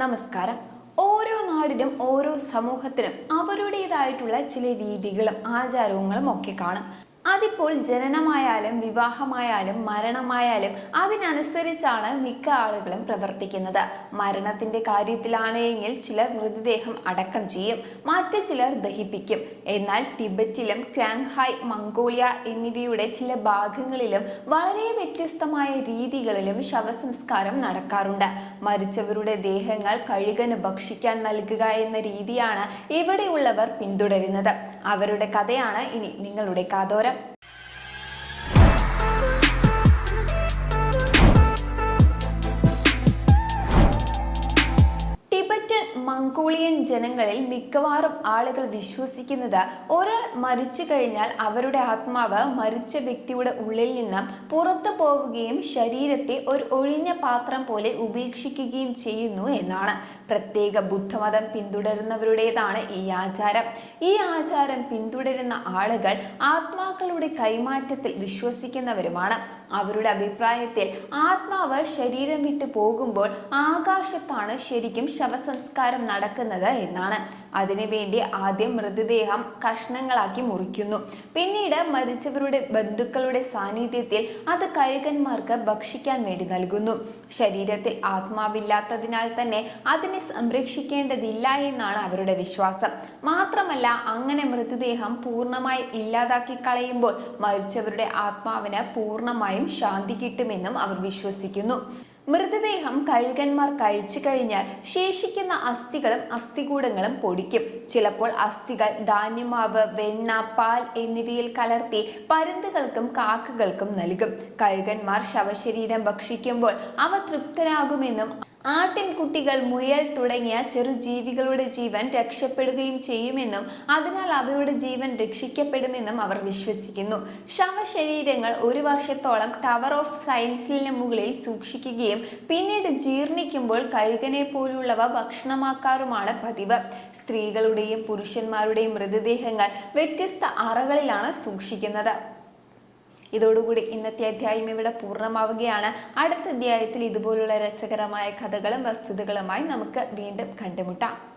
നമസ്കാരം. ഓരോ നാടിനും ഓരോ സമൂഹത്തിനും അവരുടേതായിട്ടുള്ള ചില രീതികളും ആചാരങ്ങളും ഒക്കെ കാണും. അതിപ്പോൾ ജനനമായാലും വിവാഹമായാലും മരണമായാലും അതിനനുസരിച്ചാണ് മിക്ക ആളുകളും പ്രവർത്തിക്കുന്നത്. മരണത്തിന്റെ കാര്യത്തിലാണെങ്കിൽ ചിലർ മൃതദേഹം അടക്കം ചെയ്യും മറ്റു ചിലർ ദഹിപ്പിക്കും. എന്നാൽ ടിബറ്റിലും ക്വാങ്ഹായ് മംഗോളിയ എന്നിവയുടെ ചില ഭാഗങ്ങളിലും വളരെ വ്യത്യസ്തമായ രീതികളിലും ശവസംസ്കാരം നടക്കാറുണ്ട്. മരിച്ചവരുടെ ദേഹങ്ങൾ കഴുകന് ഭക്ഷിക്കാൻ നൽകുക എന്ന രീതിയാണ് ഇവിടെയുള്ളവർ പിന്തുടരുന്നത്. അവരുടെ കഥയാണ് ഇനി നിങ്ങളുടെ കാതോരം. മംഗോളിയൻ ജനങ്ങളിൽ മിക്കവാറും ആളുകൾ വിശ്വസിക്കുന്നത് ഒരാൾ മരിച്ചു കഴിഞ്ഞാൽ അവരുടെ ആത്മാവ് മരിച്ച വ്യക്തിയുടെ ഉള്ളിൽ നിന്ന് പുറത്തു പോവുകയും ശരീരത്തെ ഒരു ഒഴിഞ്ഞ പാത്രം പോലെ ഉപേക്ഷിക്കുകയും ചെയ്യുന്നു എന്നാണ്. പ്രത്യേക ബുദ്ധമതം പിന്തുടരുന്നവരുടേതാണ് ഈ ആചാരം. ഈ ആചാരം പിന്തുടരുന്ന ആളുകൾ ആത്മാക്കളുടെ കൈമാറ്റത്തിൽ വിശ്വസിക്കുന്നവരുമാണ്. അവരുടെ അഭിപ്രായത്തിൽ ആത്മാവ് ശരീരം വിട്ടു പോകുമ്പോൾ ആകാശത്താണ് ശരിക്കും ശവസംസ്കാരം നടക്കുന്നത് എന്നാണ്. അതിനുവേണ്ടി ആദ്യം മൃതദേഹം കഷ്ണങ്ങളാക്കി മുറിക്കുന്നു. പിന്നീട് മരിച്ചവരുടെ ബന്ധുക്കളുടെ സാന്നിധ്യത്തിൽ അത് കഴുകന്മാർക്ക് ഭക്ഷിക്കാൻ വേണ്ടി നൽകുന്നു. ശരീരത്തിൽ ആത്മാവില്ലാത്തതിനാൽ തന്നെ അതിനെ സംരക്ഷിക്കേണ്ടതില്ല എന്നാണ് അവരുടെ വിശ്വാസം. മാത്രമല്ല അങ്ങനെ മൃതദേഹം പൂർണമായി ഇല്ലാതാക്കി കളയുമ്പോൾ മരിച്ചവരുടെ ആത്മാവിന് പൂർണമായും ശാന്തി കിട്ടുമെന്നും അവർ വിശ്വസിക്കുന്നു. മൃതദേഹം കഴുകന്മാർ കഴിച്ചു കഴിഞ്ഞാൽ ശേഷിക്കുന്ന അസ്ഥികളും അസ്ഥികൂടങ്ങളും പൊടിക്കും. ചിലപ്പോൾ അസ്ഥികൾ ധാന്യമാവ് വെണ്ണ പാൽ എന്നിവയിൽ കലർത്തി പരുന്തുകൾക്കും കാക്കകൾക്കും നൽകും. കഴുകന്മാർ ശവശരീരം ഭക്ഷിക്കുമ്പോൾ അവ തൃപ്തരാകുമെന്നും ആട്ടിൻകുട്ടികൾ മുയൽ തുടങ്ങിയ ചെറുജീവികളുടെ ജീവൻ രക്ഷപ്പെടുകയും ചെയ്യുമെന്നും അതിനാൽ അവയുടെ ജീവൻ രക്ഷിക്കപ്പെടുമെന്നും അവർ വിശ്വസിക്കുന്നു. ശവശരീരങ്ങൾ ഒരു വർഷത്തോളം ടവർ ഓഫ് സയൻസിന് മുകളിൽ സൂക്ഷിക്കുകയും പിന്നീട് ജീർണിക്കുമ്പോൾ കഴുകനെ പോലുള്ളവ ഭക്ഷണമാക്കാറുമാണ് പതിവ്. സ്ത്രീകളുടെയും പുരുഷന്മാരുടെയും മൃതദേഹങ്ങൾ വ്യത്യസ്ത അറകളിലാണ് സൂക്ഷിക്കുന്നത്. ഇതോടുകൂടി ഇന്നത്തെ അധ്യായം ഇവിടെ പൂർണമാവുകയാണ്. അടുത്ത അധ്യായത്തിൽ ഇതുപോലുള്ള രസകരമായ കഥകളും വസ്തുതകളുമായി നമുക്ക് വീണ്ടും കണ്ടുമുട്ടാം.